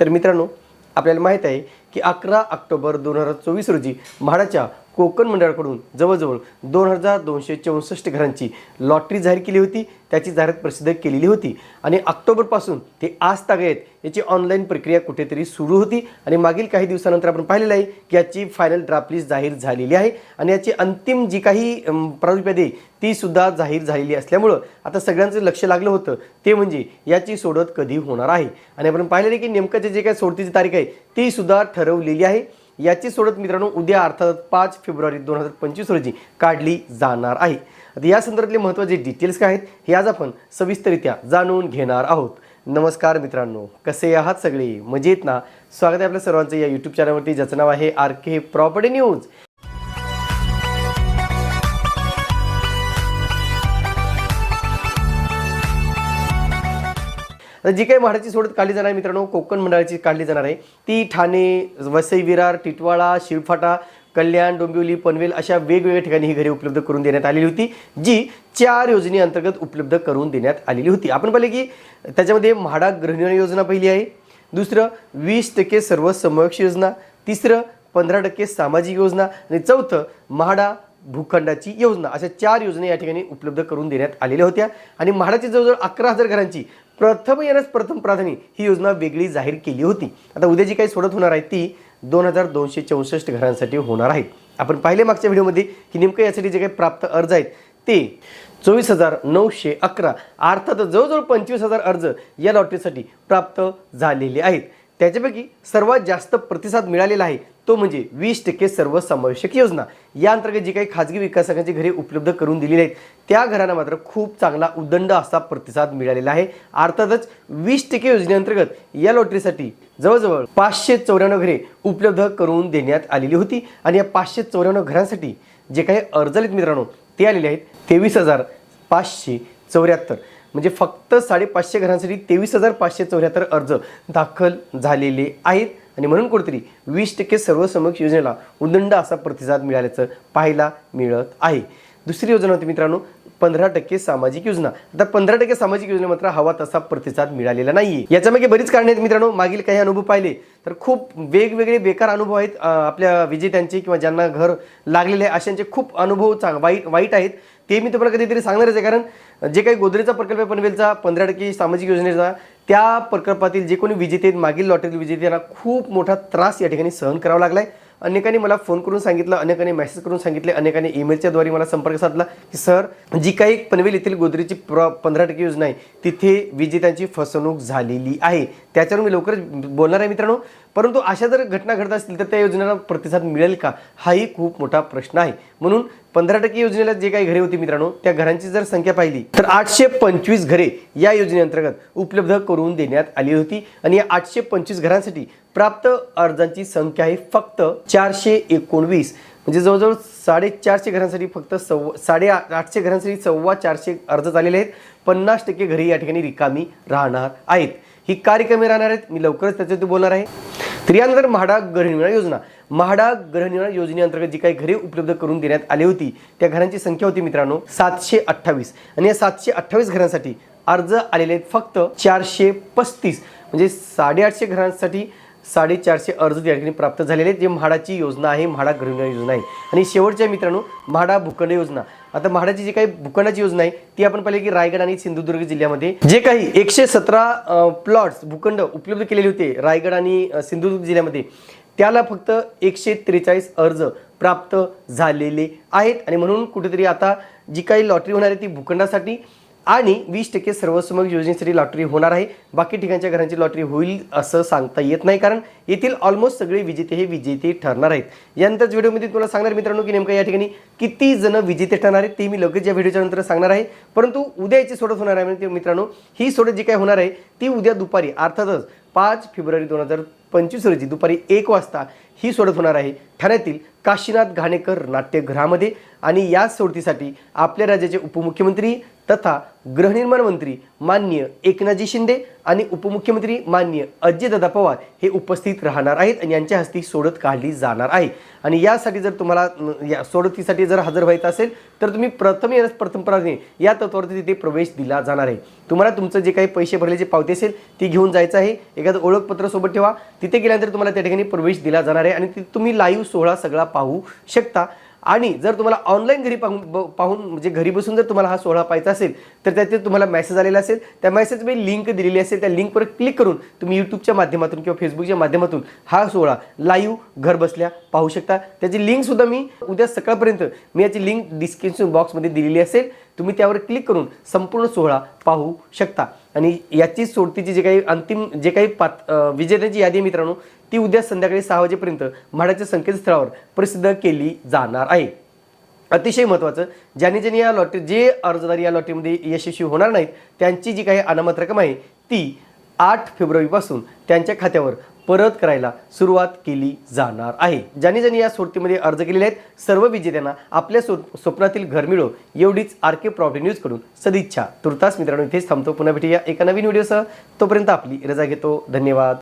तर मित्रांनो आपल्याला माहीत आहे की अकरा ऑक्टोबर दोन हजार चोवीस रोजी म्हाडाच्या कोकण मंडळाकडून जवळजवळ दोन हजार दोनशे चौसष्ट घरांची लॉटरी जाहीर केली होती. त्याची जाहिरात प्रसिद्ध केलेली होती. आणि ऑक्टोबरपासून ते आज तागेत याची ऑनलाईन प्रक्रिया कुठेतरी सुरू होती. आणि मागील काही दिवसानंतर आपण पाहिलेलं आहे की याची फायनल ड्राफ्ट लिस्ट जाहीर झालेली आहे. आणि याची अंतिम जी काही अम, ती सुद्धा जाहीर झालेली असल्यामुळं आता सगळ्यांचं लक्ष लागलं होतं. ते म्हणजे याची सोडत कधी होणार आहे. आणि आपण पाहिलेलं आहे की नेमकं जे काही सोडतीची तारीख आहे ती सुद्धा ठरवलेली आहे. याची सोडत मित्रांनो उद्या अर्थात पाच फेब्रुवारी दोन हजार पंचवीस रोजी काढली जाणार आहे. आता या संदर्भातले महत्त्वाचे डिटेल्स काय आहेत हे आज आपण सविस्तरित्या जाणून घेणार आहोत. नमस्कार मित्रांनो कसे आहात सगळे? मजेत ना? स्वागत आहे आपल्या सर्वांचं या यूट्यूब चॅनलवरती ज्याचं नाव आहे आर के प्रॉपर्टी न्यूज तर जी काही म्हाडाची सोडत काढली जाणार आहे मित्रांनो कोकण मंडळाची काढली जाणार आहे. ती ठाणे वसई विरार टिटवाळा शिळफाटा कल्याण डोंबिवली पनवेल अशा वेगवेगळ्या ठिकाणी ही घरे उपलब्ध करून देण्यात आलेली होती जी चार योजनेअंतर्गत उपलब्ध करून देण्यात आलेली होती. आपण पाहिले की त्याच्यामध्ये म्हाडा गृहनिर्माण योजना पहिली आहे दुसरं वीस टक्के सर्व समकक्ष योजना तिसरं पंधरा टक्के सामाजिक योजना आणि चौथं म्हाडा भूखंडाची योजना. अशा चार योजना या ठिकाणी उपलब्ध करून देण्यात आलेल्या होत्या. आणि म्हाडाची जवळजवळ अकरा हजार घरांची प्रथम येण्यास प्रथम प्राधान्य ही योजना वेगळी जाहीर केली होती. आता उद्या जी काही सोडत होणार आहे ती दोन हजार दोनशे चौसष्ट घरांसाठी होणार आहे. आपण पाहिले मागच्या व्हिडिओमध्ये की नेमकं यासाठी जे काही प्राप्त अर्ज आहेत ते चोवीस हजार नऊशे अकरा अर्थात जवळजवळ पंचवीस हजार अर्ज या लॉटरीसाठी प्राप्त झालेले आहेत. त्याच्यापैकी सर्वात जास्त प्रतिसाद मिळालेला आहे तो म्हणजे वीस टक्के सर्वसमावेशक योजना. या अंतर्गत जी काही खाजगी विकासकांची घरे उपलब्ध करून दिलेली आहेत त्या घरांना मात्र खूप चांगला उदंड असा प्रतिसाद मिळालेला आहे. अर्थातच वीस टक्के योजनेअंतर्गत या लॉटरीसाठी जवळजवळ पाचशे चौऱ्याण्णव घरे उपलब्ध करून देण्यात आलेली होती आणि या पाचशे चौऱ्याण्णव घरांसाठी जे काही अर्ज आहेत मित्रांनो ते आलेले आहेत तेवीस हजार पाचशे चौऱ्याहत्तर. म्हणजे फक्त साडेपाचशे घरांसाठी तेवीस हजार पाचशे चौऱ्याहत्तर अर्ज दाखल झालेले आहेत. आणि म्हणून कुठेतरी वीस टक्के सर्वसमक्ष योजनेला उदंड असा प्रतिसाद मिळाल्याचं पाहायला मिळत आहे. दुसरी योजना होती मित्रांनो पंधरा टक्के सामाजिक योजना. आता पंधरा टक्के सामाजिक योजने मात्र हवा तसा प्रतिसाद मिळालेला नाहीये. याच्यामागे बरीच कारणे आहेत मित्रांनो. मागील काही अनुभव पाहिले तर खूप वेगवेगळे बेकार अनुभव आहेत. आपल्या विजेत्यांचे किंवा ज्यांना घर लागलेले आहे अशांचे खूप अनुभव चांग वाईट वाईट आहेत. ते मी तुम्हाला कधीतरी सांगणारच आहे. कारण जे काही गोदरेचा प्रकल्प आहे पनवेलचा पंधरा टक्के सामाजिक योजनेचा त्या प्रकल्पातील जे कोणी विजेते आहेत मागील लॉटरीतील विजेते यांना खूप मोठा त्रास या ठिकाणी सहन करावा लागला आहे अनेकांनी मला फोन करून सांगितलं अनेकांनी मेसेज करून सांगितले अनेकांनी ईमेलच्या द्वारे मला संपर्क साधला की सर जी काही पनवेल येथील गोदरेजची प्र पंधरा टक्के योजना आहे तिथे विजेत्यांची फसवणूक झालेली आहे. त्याच्यावर मी लवकरच बोलणार आहे मित्रांनो. परंतु अशा जर घटना घडत असतील तर त्या योजनेला प्रतिसाद मिळेल का? हाही खूप मोठा प्रश्न आहे. म्हणून पंधरा टक्के योजनेला जे काही घरे होती मित्रांनो त्या घरांची जर संख्या पाहिली तर आठशे पंचवीस घरे या योजनेअंतर्गत उपलब्ध करून देण्यात आली होती. आणि या आठशे पंचवीस घरांसाठी प्राप्त अर्जांची संख्या आहे फक्त चारशे एकोणवीस. म्हणजे जवळजवळ साडेचारशे घरांसाठी फक्त सव्वा साडे आठशे घरांसाठी सव्वा चारशे अर्ज झालेले आहेत. पन्नास टक्के घरे या ठिकाणी रिकामी राहणार आहेत. ही का राहणार आहेत. मी लवकरच त्याच्यावरती बोलणार आहे. स्त्रियांवर म्हाडा गृहनिर्माण योजना. म्हाडा गृहनिर्माण योजनेअंतर्गत जी काही घरे उपलब्ध करून देण्यात आली होती त्या घरांची संख्या होती मित्रांनो सातशे अठ्ठावीस. आणि या सातशे अठ्ठावीस घरांसाठी अर्ज आलेले आहेत फक्त चारशे पस्तीस. म्हणजे साडेआठशे घरांसाठी साडेचारशे अर्ज त्या ठिकाणी प्राप्त झालेले आहेत. जे म्हाडाची योजना आहे म्हाडा गृहिणी योजना आहे. आणि शेवटच्या मित्रांनो म्हाडा भूखंड योजना. आता म्हाडाची जी काही भूखंडाची योजना आहे ती आपण पाहिली की रायगड आणि सिंधुदुर्ग जिल्ह्यामध्ये जे काही एकशे सतरा प्लॉट्स भूखंड उपलब्ध केलेले होते रायगड आणि सिंधुदुर्ग जिल्ह्यामध्ये त्याला फक्त एकशे त्रेचाळीस अर्ज प्राप्त झालेले आहेत. आणि म्हणून कुठेतरी आता जी काही लॉटरी होणार आहे ती भूखंडासाठी आणि वीस टक्के सर्वसमक योजनेसाठी लॉटरी होणार आहे. बाकी ठिकाणच्या घरांची लॉटरी होईल असं सांगता येत नाही कारण येथील ऑलमोस्ट सगळे विजेते हे विजेते ठरणार आहेत. यानंतरच व्हिडिओमध्ये तुम्हाला सांगणार मित्रांनो की नेमकं या ठिकाणी किती जण विजेते ठरणार आहेत ते मी लगेच या व्हिडिओच्या नंतर सांगणार आहे. परंतु उद्या याची सोडत होणार आहे म्हणजे मित्रांनो ही सोडत जी काय होणार आहे ती उद्या दुपारी अर्थातच पाच फेब्रुवारी दोन हजार पंचवीस रोजी दुपारी एक वाजता ही सोडत होणार आहे ठाण्यातील काशीनाथ घाणेकर नाट्यगृहामध्ये. आणि या सोडतीसाठी आपल्या राज्याचे उपमुख्यमंत्री तथा गृहनिर्माण मंत्री मान्य एकनाथजी शिंदे आणि उपमुख्यमंत्री मान्य अजयदादा पवार हे उपस्थित राहणार आहेत आणि यांच्या हस्ती सोडत काढली जाणार आहे. आणि यासाठी जर तुम्हाला या सोडतीसाठी जर हजर व्हायचं असेल तर तुम्ही प्रथम येण्यास प्रथमपणे या तत्वावरती तिथे प्रवेश दिला जाणार आहे. तुम्हाला तुमचं जे काही पैसे भरल्याची पावती असेल ती घेऊन जायचं आहे. एखादं ओळखपत्र सोबत ठेवा. तिथे गेल्यानंतर तुम्हाला त्या ठिकाणी प्रवेश दिला जाणार आहे आणि तुम्ही लाईव्ह सोहळा सगळा पाहू शकता. आणि जर तुम्हाला ऑनलाईन घरी पाहून ब- पाहून म्हणजे घरी बसून जर तुम्हाला हा सोहळा पाहायचा असेल तर त्याचे तुम्हाला मेसेज आलेला असेल. त्या मेसेजमध्ये लिंक दिलेली असेल. त्या लिंकवर क्लिक करून तुम्ही यूट्यूबच्या माध्यमातून किंवा फेसबुकच्या माध्यमातून हा सोहळा लाईव्ह घर बसल्या पाहू शकता. त्याची लिंकसुद्धा मी उद्या सकाळपर्यंत मी याची लिंक डिस्क्रिप्शन बॉक्समध्ये दिलेली असेल. तुम्ही त्यावर क्लिक करून संपूर्ण सोहळा पाहू शकता. आणि याची सोडतीची जे काही अंतिम जे काही पात विजेत्याची यादी मित्रांनो ती उद्या संध्याकाळी सहा वाजेपर्यंत म्हाडाच्या संकेतस्थळावर प्रसिद्ध केली जाणार आहे. अतिशय महत्त्वाचं ज्याने ज्याने या लॉटरी जे अर्जदार या लॉटरीमध्ये यशस्वी होणार नाहीत त्यांची जी काही अनामत रक्कम आहे ती आठ फेब्रुवारीपासून त्यांच्या खात्यावर परत करायला सुरुवात केली जाणार आहे. ज्यांनी ज्यांनी या सोडतीमध्ये अर्ज केलेले आहेत सर्व विजेत्यांना आपल्या स्व स्वप्नातील घर मिळो एवढीच आर के प्रॉब्लेम न्यूजकडून सदिच्छा. तुर्तास मित्रांनो इथेच थांबतो. पुन्हा भेटूया एका नवीन व्हिडिओसह. तोपर्यंत आपली रजा घेतो. धन्यवाद.